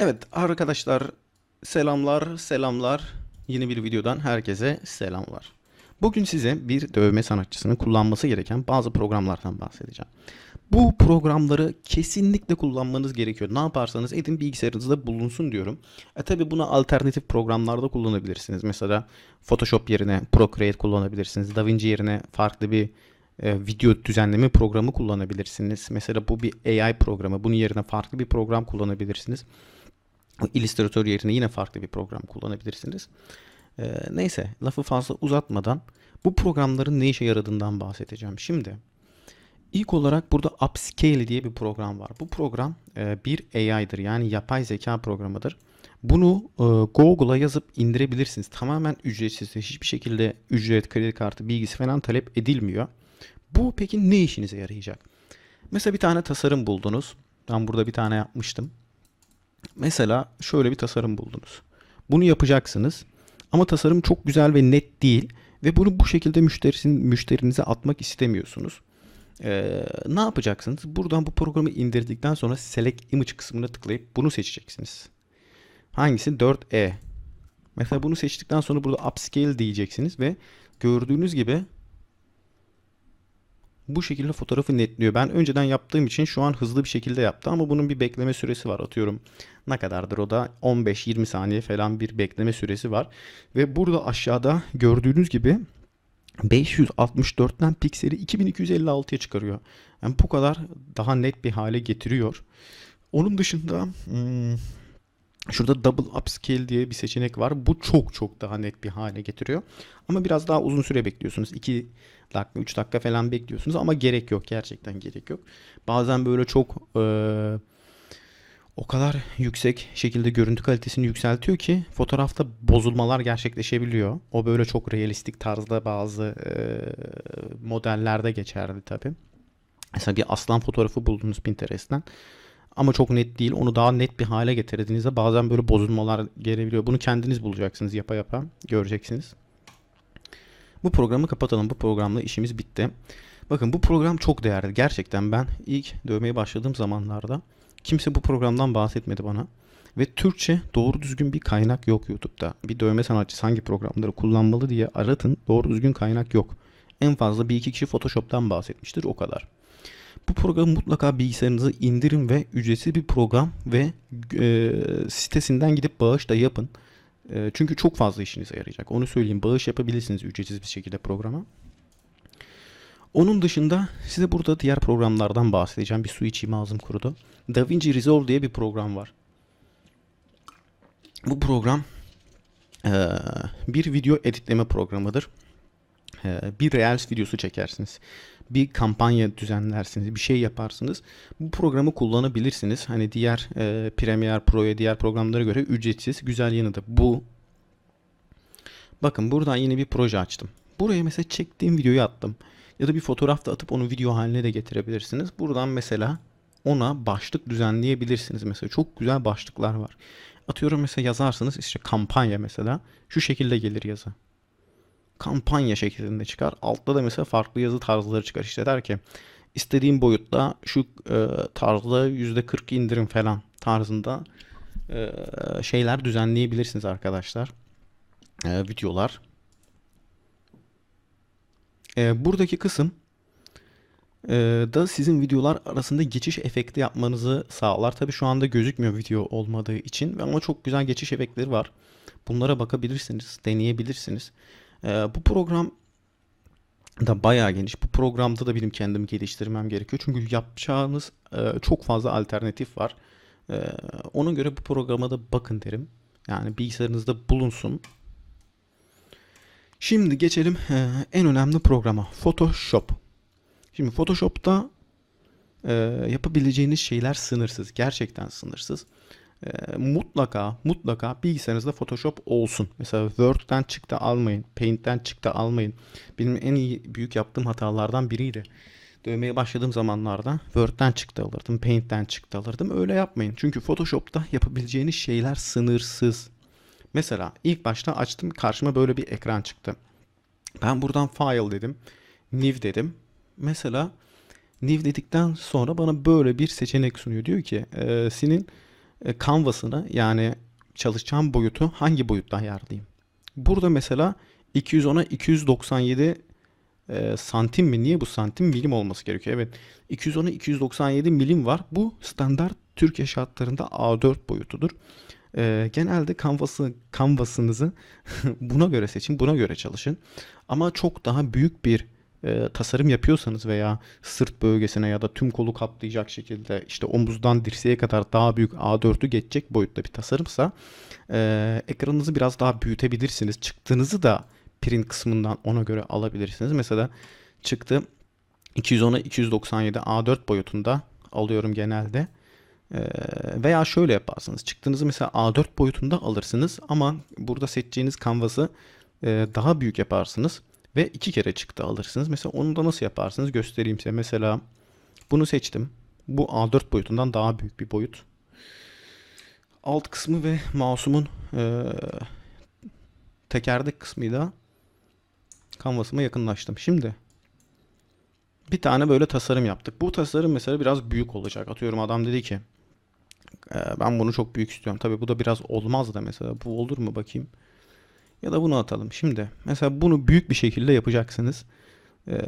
Evet arkadaşlar selamlar selamlar yeni bir videodan herkese selamlar. Bugün size bir dövme sanatçısının kullanması gereken bazı programlardan bahsedeceğim. Bu programları kesinlikle kullanmanız gerekiyor. Ne yaparsanız edin bilgisayarınızda bulunsun diyorum. E tabi buna alternatif programlarda kullanabilirsiniz. Mesela Photoshop yerine Procreate kullanabilirsiniz. DaVinci yerine farklı bir e, video düzenleme programı kullanabilirsiniz. Mesela bu bir AI programı. Bunun yerine farklı bir program kullanabilirsiniz. Illustrator yerine yine farklı bir program kullanabilirsiniz. Ee, neyse lafı fazla uzatmadan bu programların ne işe yaradığından bahsedeceğim. Şimdi ilk olarak burada Upscale diye bir program var. Bu program e, bir AI'dır yani yapay zeka programıdır. Bunu e, Google'a yazıp indirebilirsiniz. Tamamen ücretsiz. Hiçbir şekilde ücret, kredi kartı, bilgisi falan talep edilmiyor. Bu peki ne işinize yarayacak? Mesela bir tane tasarım buldunuz. Ben burada bir tane yapmıştım. Mesela şöyle bir tasarım buldunuz. Bunu yapacaksınız. Ama tasarım çok güzel ve net değil. Ve bunu bu şekilde müşterisin, müşterinize atmak istemiyorsunuz. Ee, ne yapacaksınız? Buradan bu programı indirdikten sonra Select Image kısmına tıklayıp bunu seçeceksiniz. Hangisi? 4E. Mesela bunu seçtikten sonra burada Upscale diyeceksiniz ve gördüğünüz gibi bu şekilde fotoğrafı netliyor. Ben önceden yaptığım için şu an hızlı bir şekilde yaptı ama bunun bir bekleme süresi var. Atıyorum ne kadardır o da 15-20 saniye falan bir bekleme süresi var. Ve burada aşağıda gördüğünüz gibi 564'ten pikseli 2256'ya çıkarıyor. Yani bu kadar daha net bir hale getiriyor. Onun dışında hmm, Şurada double upscale diye bir seçenek var. Bu çok çok daha net bir hale getiriyor. Ama biraz daha uzun süre bekliyorsunuz. 2 dakika, 3 dakika falan bekliyorsunuz ama gerek yok. Gerçekten gerek yok. Bazen böyle çok e, o kadar yüksek şekilde görüntü kalitesini yükseltiyor ki fotoğrafta bozulmalar gerçekleşebiliyor. O böyle çok realistik tarzda bazı e, modellerde geçerli tabii. Mesela bir aslan fotoğrafı buldunuz Pinterest'ten ama çok net değil. Onu daha net bir hale getirdiğinizde bazen böyle bozulmalar gelebiliyor. Bunu kendiniz bulacaksınız yapa yapa. Göreceksiniz. Bu programı kapatalım. Bu programla işimiz bitti. Bakın bu program çok değerli. Gerçekten ben ilk dövmeye başladığım zamanlarda kimse bu programdan bahsetmedi bana. Ve Türkçe doğru düzgün bir kaynak yok YouTube'da. Bir dövme sanatçısı hangi programları kullanmalı diye aratın. Doğru düzgün kaynak yok. En fazla bir iki kişi Photoshop'tan bahsetmiştir o kadar. Bu programı mutlaka bilgisayarınıza indirin ve ücretsiz bir program ve e, sitesinden gidip bağış da yapın. E, çünkü çok fazla işinize yarayacak. Onu söyleyeyim. Bağış yapabilirsiniz ücretsiz bir şekilde programa. Onun dışında size burada diğer programlardan bahsedeceğim. Bir su içeyim ağzım kurudu. DaVinci Resolve diye bir program var. Bu program e, bir video editleme programıdır. E, bir Reels videosu çekersiniz bir kampanya düzenlersiniz, bir şey yaparsınız. Bu programı kullanabilirsiniz. Hani diğer e, Premiere Pro'ya, diğer programlara göre ücretsiz. Güzel yanı da bu. Bakın buradan yeni bir proje açtım. Buraya mesela çektiğim videoyu attım. Ya da bir fotoğraf da atıp onu video haline de getirebilirsiniz. Buradan mesela ona başlık düzenleyebilirsiniz. Mesela çok güzel başlıklar var. Atıyorum mesela yazarsınız işte kampanya mesela. Şu şekilde gelir yazı kampanya şeklinde çıkar. Altta da mesela farklı yazı tarzları çıkar. İşte der ki istediğim boyutta şu e, tarzda %40 indirim falan tarzında e, şeyler düzenleyebilirsiniz arkadaşlar. E, videolar. E, buradaki kısım e, da sizin videolar arasında geçiş efekti yapmanızı sağlar. Tabi şu anda gözükmüyor video olmadığı için ama çok güzel geçiş efektleri var. Bunlara bakabilirsiniz, deneyebilirsiniz. E, bu program da bayağı geniş. Bu programda da benim kendimi geliştirmem gerekiyor. Çünkü yapacağınız e, çok fazla alternatif var. E, ona göre bu programa da bakın derim. Yani bilgisayarınızda bulunsun. Şimdi geçelim e, en önemli programa. Photoshop. Şimdi Photoshop'ta e, yapabileceğiniz şeyler sınırsız. Gerçekten sınırsız e, mutlaka mutlaka bilgisayarınızda Photoshop olsun. Mesela Word'den çıktı almayın. Paint'ten çıktı almayın. Benim en iyi büyük yaptığım hatalardan biriydi. Dövmeye başladığım zamanlarda Word'den çıktı alırdım. Paint'ten çıktı alırdım. Öyle yapmayın. Çünkü Photoshop'ta yapabileceğiniz şeyler sınırsız. Mesela ilk başta açtım karşıma böyle bir ekran çıktı. Ben buradan file dedim. New dedim. Mesela new dedikten sonra bana böyle bir seçenek sunuyor. Diyor ki e, senin e, canvas'ını yani çalışacağım boyutu hangi boyutta ayarlayayım? Burada mesela 210'a 297 e, santim mi? Niye bu santim? Milim olması gerekiyor. Evet. 210'a 297 milim var. Bu standart Türkiye şartlarında A4 boyutudur. E, genelde canvas'ı, canvas'ınızı buna göre seçin, buna göre çalışın. Ama çok daha büyük bir e, tasarım yapıyorsanız veya sırt bölgesine ya da tüm kolu kaplayacak şekilde işte omuzdan dirseğe kadar daha büyük A4'ü geçecek boyutta bir tasarımsa e, ekranınızı biraz daha büyütebilirsiniz. Çıktığınızı da print kısmından ona göre alabilirsiniz. Mesela çıktı 210'a 297 A4 boyutunda alıyorum genelde. Ee, veya şöyle yaparsınız. Çıktığınızı mesela A4 boyutunda alırsınız ama burada seçeceğiniz kanvası e, daha büyük yaparsınız ve iki kere çıktı alırsınız. Mesela onu da nasıl yaparsınız göstereyim size. Mesela bunu seçtim. Bu A4 boyutundan daha büyük bir boyut. Alt kısmı ve mouse'umun e, tekerdek kısmıyla kanvasıma yakınlaştım. Şimdi bir tane böyle tasarım yaptık. Bu tasarım mesela biraz büyük olacak. Atıyorum adam dedi ki e, ben bunu çok büyük istiyorum. Tabii bu da biraz olmaz da mesela. Bu olur mu bakayım. Ya da bunu atalım. Şimdi mesela bunu büyük bir şekilde yapacaksınız. Ee,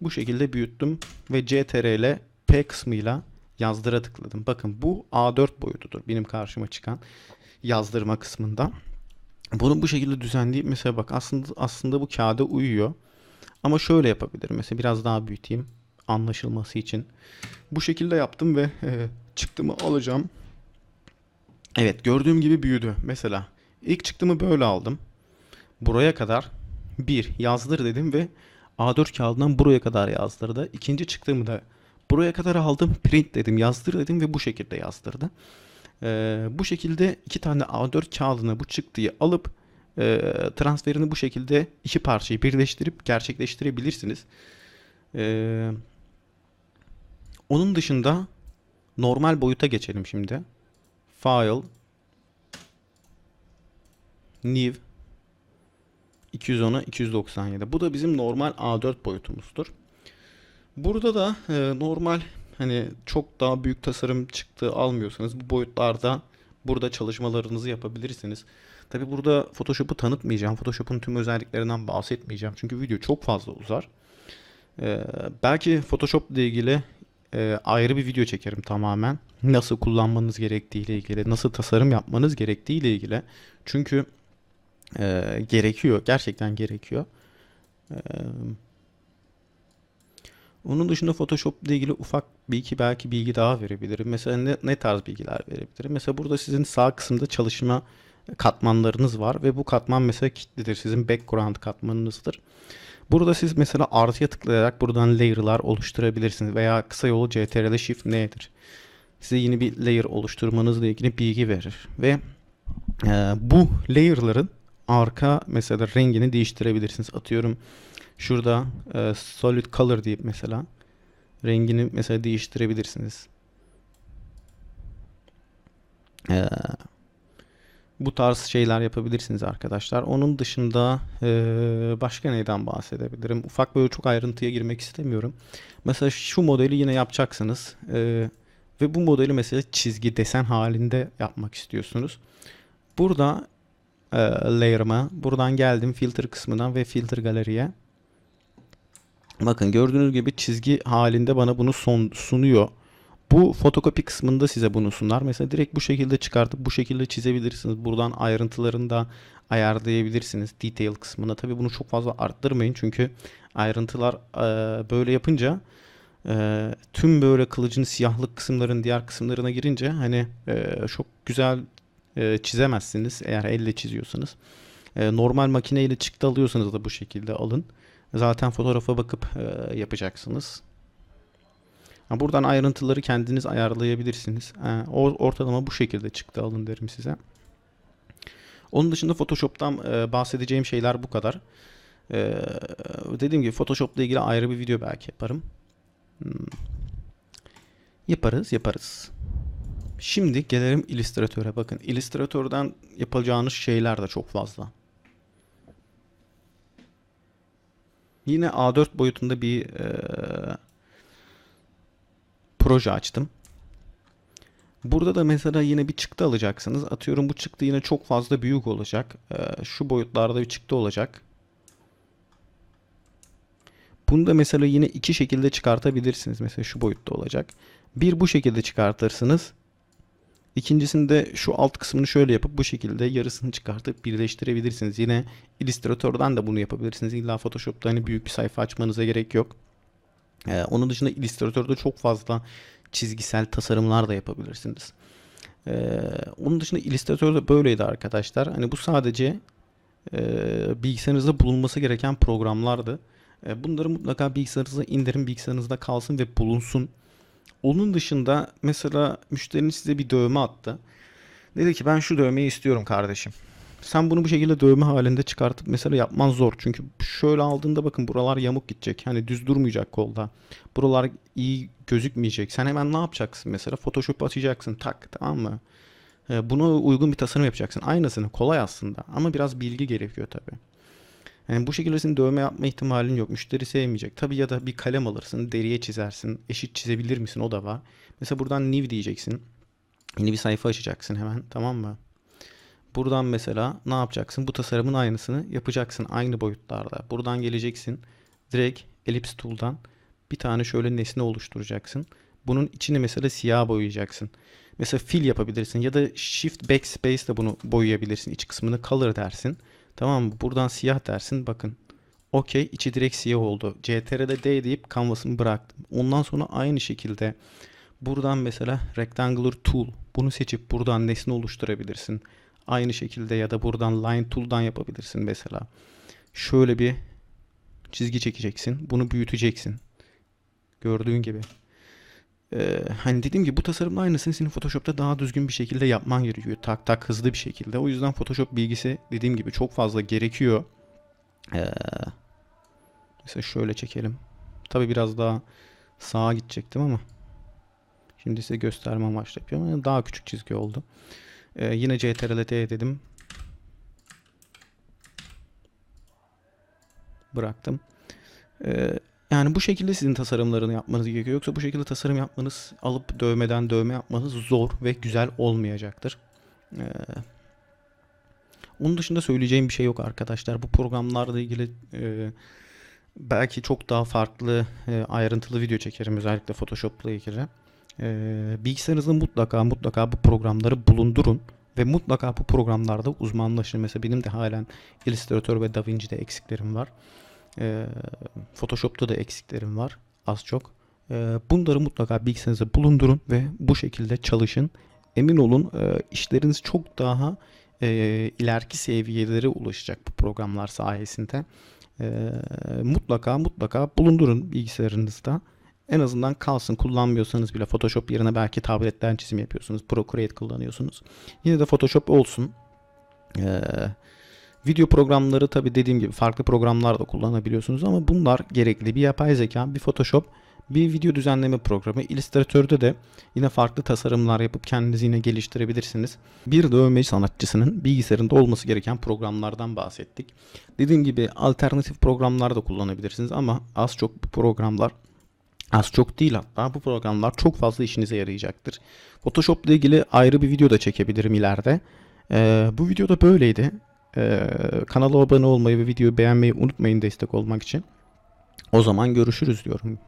bu şekilde büyüttüm ve CTRL P kısmıyla yazdıra tıkladım. Bakın bu A4 boyutudur benim karşıma çıkan yazdırma kısmında. Bunu bu şekilde düzenleyip mesela bak aslında aslında bu kağıda uyuyor. Ama şöyle yapabilirim. Mesela biraz daha büyüteyim anlaşılması için. Bu şekilde yaptım ve e, çıktımı alacağım. Evet gördüğüm gibi büyüdü. Mesela ilk çıktımı böyle aldım. Buraya kadar bir yazdır dedim ve A4 kağıdından buraya kadar yazdırdı. İkinci çıktığımı da buraya kadar aldım. Print dedim yazdır dedim ve bu şekilde yazdırdı. Ee, bu şekilde iki tane A4 kağıdına bu çıktıyı alıp e, transferini bu şekilde iki parçayı birleştirip gerçekleştirebilirsiniz. Ee, onun dışında normal boyuta geçelim şimdi. File New 210'a 297. Bu da bizim normal A4 boyutumuzdur. Burada da e, normal hani çok daha büyük tasarım çıktığı almıyorsanız bu boyutlarda burada çalışmalarınızı yapabilirsiniz. Tabi burada Photoshop'u tanıtmayacağım. Photoshop'un tüm özelliklerinden bahsetmeyeceğim. Çünkü video çok fazla uzar. Ee, belki Photoshop ile ilgili e, ayrı bir video çekerim tamamen. Nasıl kullanmanız gerektiği ile ilgili, nasıl tasarım yapmanız gerektiği ile ilgili. Çünkü e, gerekiyor, gerçekten gerekiyor. E, onun dışında Photoshop ile ilgili ufak bir iki belki bilgi daha verebilirim. Mesela ne, ne tarz bilgiler verebilirim? Mesela burada sizin sağ kısımda çalışma katmanlarınız var ve bu katman mesela kilitlidir. Sizin background katmanınızdır. Burada siz mesela artıya tıklayarak buradan layer'lar oluşturabilirsiniz veya kısa yolu CTRL Shift N'dir. Size yeni bir layer oluşturmanızla ilgili bilgi verir ve e, bu layer'ların arka mesela rengini değiştirebilirsiniz. Atıyorum şurada e, solid color deyip mesela rengini mesela değiştirebilirsiniz. Eee bu tarz şeyler yapabilirsiniz arkadaşlar. Onun dışında e, başka neyden bahsedebilirim? Ufak böyle çok ayrıntıya girmek istemiyorum. Mesela şu modeli yine yapacaksınız. E, ve bu modeli mesela çizgi desen halinde yapmak istiyorsunuz. Burada e, layer'ıma buradan geldim filter kısmından ve filter galeriye. Bakın gördüğünüz gibi çizgi halinde bana bunu son, sunuyor. Bu fotokopi kısmında size bunu sunar. Mesela direkt bu şekilde çıkartıp bu şekilde çizebilirsiniz. Buradan ayrıntılarını da ayarlayabilirsiniz detail kısmına. Tabi bunu çok fazla arttırmayın çünkü ayrıntılar e, böyle yapınca e, tüm böyle kılıcın siyahlık kısımların diğer kısımlarına girince hani e, çok güzel e, çizemezsiniz eğer elle çiziyorsanız. E, normal makineyle çıktı alıyorsanız da bu şekilde alın. Zaten fotoğrafa bakıp e, yapacaksınız. Buradan ayrıntıları kendiniz ayarlayabilirsiniz. Ortalama bu şekilde çıktı alın derim size. Onun dışında Photoshop'tan e, bahsedeceğim şeyler bu kadar. E, dediğim gibi Photoshop'la ilgili ayrı bir video belki yaparım. Hmm. Yaparız, yaparız. Şimdi gelelim Illustrator'a. Bakın Illustrator'dan yapacağınız şeyler de çok fazla. Yine A4 boyutunda bir e, proje açtım. Burada da mesela yine bir çıktı alacaksınız. Atıyorum bu çıktı yine çok fazla büyük olacak. Ee, şu boyutlarda bir çıktı olacak. Bunu da mesela yine iki şekilde çıkartabilirsiniz. Mesela şu boyutta olacak. Bir bu şekilde çıkartırsınız. İkincisinde şu alt kısmını şöyle yapıp bu şekilde yarısını çıkartıp birleştirebilirsiniz. Yine Illustrator'dan da bunu yapabilirsiniz. İlla Photoshop'ta hani büyük bir sayfa açmanıza gerek yok. Ee, onun dışında Illustrator'da çok fazla çizgisel tasarımlar da yapabilirsiniz. Ee, onun dışında Illustrator'da böyleydi arkadaşlar. Hani bu sadece e, bilgisayarınızda bulunması gereken programlardı. E, bunları mutlaka bilgisayarınıza indirin, bilgisayarınızda kalsın ve bulunsun. Onun dışında mesela müşteriniz size bir dövme attı. Dedi ki ben şu dövmeyi istiyorum kardeşim. Sen bunu bu şekilde dövme halinde çıkartıp mesela yapman zor. Çünkü şöyle aldığında bakın buralar yamuk gidecek. Hani düz durmayacak kolda. Buralar iyi gözükmeyecek. Sen hemen ne yapacaksın mesela? Photoshop açacaksın tak tamam mı? Ee, Buna uygun bir tasarım yapacaksın. Aynısını kolay aslında ama biraz bilgi gerekiyor tabii. Yani bu şekilde senin dövme yapma ihtimalin yok. Müşteri sevmeyecek. Tabii ya da bir kalem alırsın, deriye çizersin. Eşit çizebilir misin? O da var. Mesela buradan new diyeceksin. Yeni bir sayfa açacaksın hemen. Tamam mı? Buradan mesela ne yapacaksın? Bu tasarımın aynısını yapacaksın. Aynı boyutlarda. Buradan geleceksin. Direkt Ellipse Tool'dan bir tane şöyle nesne oluşturacaksın. Bunun içini mesela siyah boyayacaksın. Mesela fill yapabilirsin ya da shift backspace ile bunu boyayabilirsin. İç kısmını color dersin. Tamam mı? Buradan siyah dersin. Bakın. Okey. içi direkt siyah oldu. CTRL'de D deyip canvas'ımı bıraktım. Ondan sonra aynı şekilde buradan mesela rectangular tool bunu seçip buradan nesne oluşturabilirsin. Aynı şekilde ya da buradan line tool'dan yapabilirsin mesela. Şöyle bir çizgi çekeceksin. Bunu büyüteceksin. Gördüğün gibi. Ee, hani dediğim gibi bu tasarımın aynısını senin Photoshop'ta daha düzgün bir şekilde yapman gerekiyor. Tak tak hızlı bir şekilde. O yüzden Photoshop bilgisi dediğim gibi çok fazla gerekiyor. Ee, mesela şöyle çekelim. Tabi biraz daha sağa gidecektim ama şimdi size gösterme amaçlı yapıyorum. Yani daha küçük çizgi oldu. Ee, yine CTRL D dedim. Bıraktım. Ee, yani bu şekilde sizin tasarımlarını yapmanız gerekiyor. Yoksa bu şekilde tasarım yapmanız alıp dövmeden dövme yapmanız zor ve güzel olmayacaktır. Ee, onun dışında söyleyeceğim bir şey yok arkadaşlar. Bu programlarla ilgili e, belki çok daha farklı e, ayrıntılı video çekerim özellikle Photoshop'la ilgili. E, bilgisayarınızda mutlaka mutlaka bu programları bulundurun ve mutlaka bu programlarda uzmanlaşın. Mesela benim de halen Illustrator ve DaVinci'de eksiklerim var. E, Photoshop'ta da eksiklerim var az çok. E, bunları mutlaka bilgisayarınızda bulundurun ve bu şekilde çalışın. Emin olun e, işleriniz çok daha e, ileriki seviyelere ulaşacak bu programlar sayesinde. E, mutlaka mutlaka bulundurun bilgisayarınızda. En azından kalsın kullanmıyorsanız bile Photoshop yerine belki tabletten çizim yapıyorsunuz. Procreate kullanıyorsunuz. Yine de Photoshop olsun. Ee, video programları tabi dediğim gibi farklı programlar da kullanabiliyorsunuz ama bunlar gerekli. Bir yapay zeka, bir Photoshop, bir video düzenleme programı. Illustrator'da de yine farklı tasarımlar yapıp kendinizi yine geliştirebilirsiniz. Bir dövme sanatçısının bilgisayarında olması gereken programlardan bahsettik. Dediğim gibi alternatif programlar da kullanabilirsiniz ama az çok bu programlar Az çok değil hatta bu programlar çok fazla işinize yarayacaktır. Photoshop ile ilgili ayrı bir video da çekebilirim ileride. Ee, bu videoda böyleydi. Ee, kanala abone olmayı ve videoyu beğenmeyi unutmayın destek olmak için. O zaman görüşürüz diyorum.